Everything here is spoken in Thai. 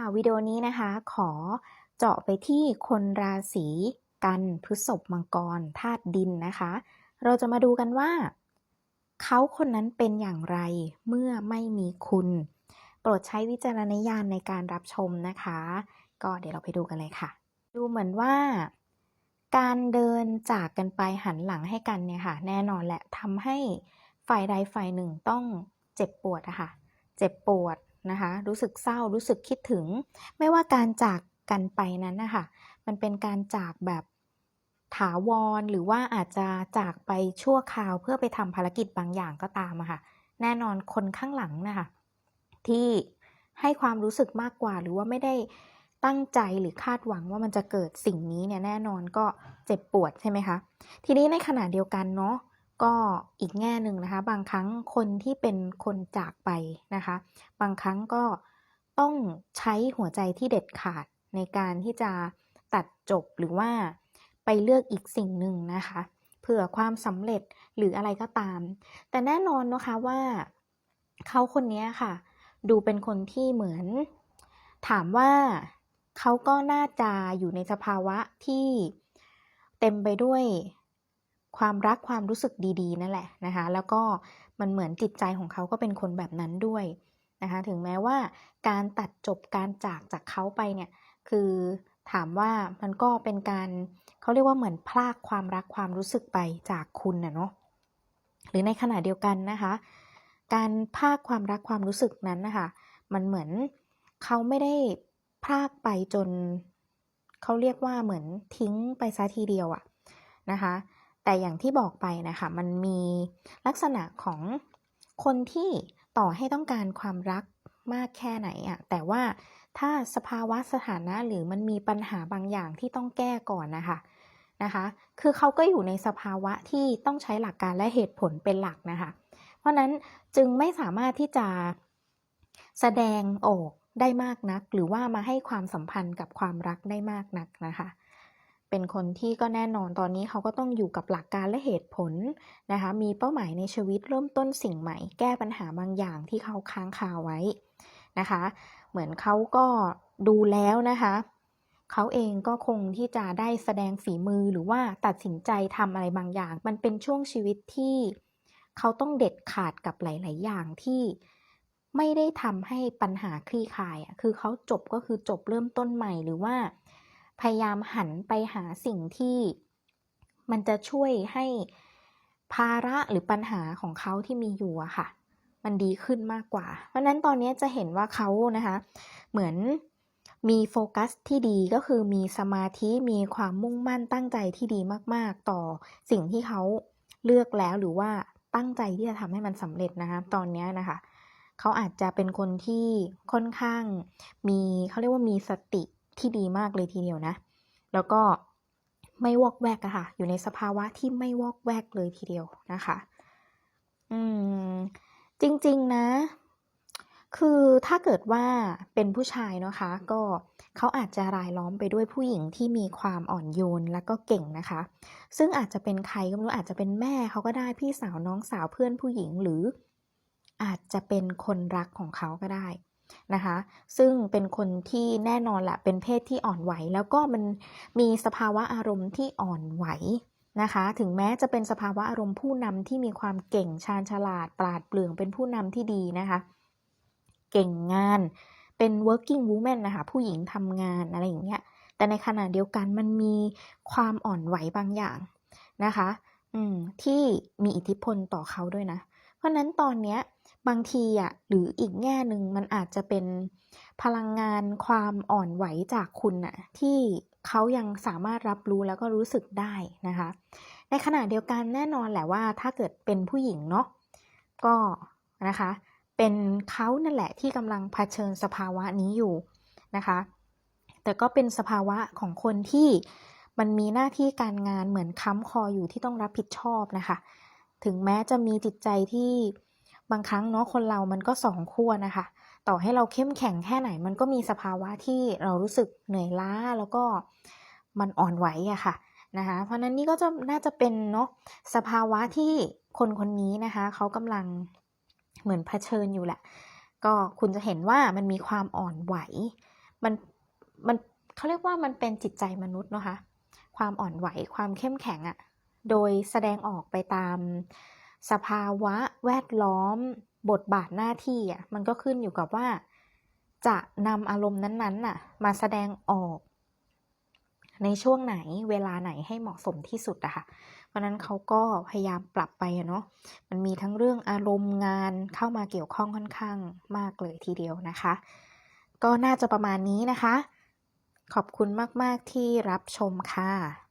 ค่ะวิดีโอนี้นะคะขอเจาะไปที่คนราศีกันพฤษภมังกรธาตุดินนะคะ เราจะมาดูกันว่า เขาคนนั้นเป็นอย่างไรเมื่อไม่มีคุณ โปรดใช้วิจารณญาณในการรับชมนะคะ ก็เดี๋ยวเราไปดูกันเลยค่ะ ดูเหมือนว่า การเดินจากกันไปหันหลังให้กันเนี่ยค่ะแน่นอนแหละทำให้ฝ่ายใดฝ่ายหนึ่งต้องเจ็บปวดอะค่ะ เจ็บปวด นะคะรู้สึกเศร้ารู้สึกคิดถึง ไม่ว่าการจากกันไปนั้นนะคะมันเป็นการจากแบบถาวรหรือว่าอาจจะจากไปชั่วคราวเพื่อไปทำภารกิจบางอย่างก็ตามอะค่ะ แน่นอนคนข้างหลังนะคะที่ให้ความรู้สึกมากกว่า หรือว่าไม่ได้ตั้งใจหรือคาดหวังว่ามันจะเกิดสิ่งนี้เนี่ยแน่นอนก็เจ็บปวดใช่ไหมคะ ทีนี้ในขณะเดียวกันเนาะ ก็อีกแง่หนึ่งนะคะ บางครั้งคนที่เป็นคนจากไปนะคะ บางครั้งก็ต้องใช้หัวใจที่เด็ดขาดในการที่จะตัดจบหรือว่าไปเลือกอีกสิ่งหนึ่งนะคะ เผื่อความสำเร็จหรืออะไรก็ตาม แต่แน่นอนนะคะว่าเขาคนนี้ค่ะ ดูเป็นคนที่เหมือน ถามว่าเขาก็น่าจะอยู่ในสภาวะที่เต็มไปด้วย ความรักความรู้สึกดีๆ นั่นแหละนะคะ แล้วก็มันเหมือนจิตใจของเขาก็เป็นคนแบบนั้นด้วยนะคะ ถึงแม้ว่าการตัดจบการจากจากเขาไปเนี่ย คือถามว่ามันก็เป็นการเขาเรียกว่าเหมือนพลากความรักความรู้สึกไปจากคุณนะเนาะ หรือในขณะเดียวกันนะคะ การพลากความรักความรู้สึกนั้นนะคะมันเหมือนเขาไม่ได้พลากไปจนเขาเรียกว่าเหมือนทิ้งไปซะทีเดียวอะนะคะ แต่อย่างที่บอกไปนะคะ มันมีลักษณะของคนที่ต่อให้ต้องการความรักมากแค่ไหนอะแต่ว่าถ้าสภาวะสถานะหรือมันมีปัญหาบางอย่างที่ต้องแก้ก่อนนะคะนะคะ คือเขาก็อยู่ในสภาวะที่ต้องใช้หลักการและเหตุผลเป็นหลักนะคะ เพราะนั้นจึงไม่สามารถที่จะแสดงออกได้มากนัก หรือว่ามาให้ความสัมพันธ์กับความรักได้มากนักนะคะ เป็นคนที่ก็แน่นอนตอนนี้เขาก็ต้องอยู่กับหลักการและเหตุผลนะคะ มีเป้าหมายในชีวิตเริ่มต้นสิ่งใหม่ แก้ปัญหาบางอย่างที่เขาค้างคาไว้นะคะ เหมือนเขาก็ดูแล้วนะคะเขาเองก็คงที่จะได้แสดงฝีมือหรือว่าตัดสินใจทำอะไรบางอย่าง มันเป็นช่วงชีวิตที่เขาต้องเด็ดขาดกับหลาย ๆ อย่างที่ไม่ได้ทำให้ปัญหาคลี่คลายอะคือเขาจบก็คือจบเริ่มต้นใหม่หรือว่า พยายามหันไปหาสิ่งที่มันจะช่วยให้ภาระหรือปัญหาของเขาที่มีอยู่อะค่ะ มันดีขึ้นมากกว่า เพราะนั้นตอนนี้จะเห็นว่าเขานะคะ เหมือนมีโฟกัสที่ดีก็คือมีสมาธิมีความมุ่งมั่นตั้งใจที่ดีมาก ๆ ต่อสิ่งที่เขาเลือกแล้วหรือว่าตั้งใจที่จะทำให้มันสำเร็จนะคะตอนนี้นะคะเขาอาจจะเป็นคนที่ค่อนข้างมีเขาเรียกว่ามีสติ ที่ดีมากเลยทีเดียวนะ แล้วก็ไม่วอกแวกอะค่ะ อยู่ในสภาวะที่ไม่วอกแวกเลยทีเดียวนะคะ อืม จริง ๆ นะ คือถ้าเกิดว่าเป็นผู้ชายนะคะ ก็เขาอาจจะรายล้อมไปด้วยผู้หญิงที่มีความอ่อนโยนและก็เก่งนะคะ ซึ่งอาจจะเป็นใครก็ไม่รู้อาจจะเป็นแม่เขาก็ได้พี่สาวน้องสาวเพื่อนผู้หญิงหรืออาจจะเป็นคนรักของเขาก็ได้ นะคะ ซึ่งเป็นคนที่แน่นอนแหละเป็นเพศที่อ่อนไหว แล้วก็มันมีสภาวะอารมณ์ที่อ่อนไหวนะคะ ถึงแม้จะเป็นสภาวะอารมณ์ผู้นำที่มีความเก่งชาญฉลาด ปราดเปรื่องเป็นผู้นำที่ดีนะคะ เก่งงานเป็น working woman นะคะ ผู้หญิงทำงานอะไรอย่างเงี้ย แต่ในขณะเดียวกันมันมีความอ่อนไหวบางอย่างนะคะ อืมที่มีอิทธิพลต่อเขาด้วยนะ เพราะนั้นตอนเนี้ย บางทีอะหรืออีกแง่หนึ่งมันอาจจะเป็นพลังงานความอ่อนไหวจากคุณน่ะที่เขายังสามารถรับรู้แล้วก็รู้สึกได้นะคะ ในขณะเดียวกันแน่นอนแหละว่าถ้าเกิดเป็นผู้หญิงเนาะก็นะคะ เป็นเขานั่นแหละที่กำลังเผชิญสภาวะนี้อยู่นะคะ แต่ก็เป็นสภาวะของคนที่มันมีหน้าที่การงานเหมือนค้ำคออยู่ที่ต้องรับผิดชอบนะคะ ถึงแม้จะมีจิตใจที่ บางครั้งเนาะคนเรามันก็สองขั้วนะคะ ต่อให้เราเข้มแข็งแค่ไหน มันก็มีสภาวะที่เรารู้สึกเหนื่อยล้าแล้วก็มันอ่อนไหวอะค่ะนะคะเพราะนั้นนี่ก็จะน่าจะเป็นเนาะสภาวะที่คนคนนี้นะคะเขากำลังเหมือนเผชิญอยู่แหละ ก็คุณจะเห็นว่ามันมีความอ่อนไหว มันมันเขาเรียกว่ามันเป็นจิตใจมนุษย์เนาะคะ ความอ่อนไหวความเข้มแข็งอะโดยแสดงออกไปตาม สภาวะแวดล้อม บทบาทหน้าที่อะมันก็ขึ้นอยู่กับว่า จะนำอารมณ์นั้นๆน่ะ มาแสดงออก ในช่วงไหนเวลาไหนให้เหมาะสมที่สุดอะค่ะเพราะนั้นเขาก็พยายามปรับไปเนาะมันมีทั้งเรื่องอารมณ์งานเข้ามาเกี่ยวข้องค่อนข้างมากเลยทีเดียวนะคะ ก็น่าจะประมาณนี้นะคะ ขอบคุณมาก ๆ ที่รับชมค่ะ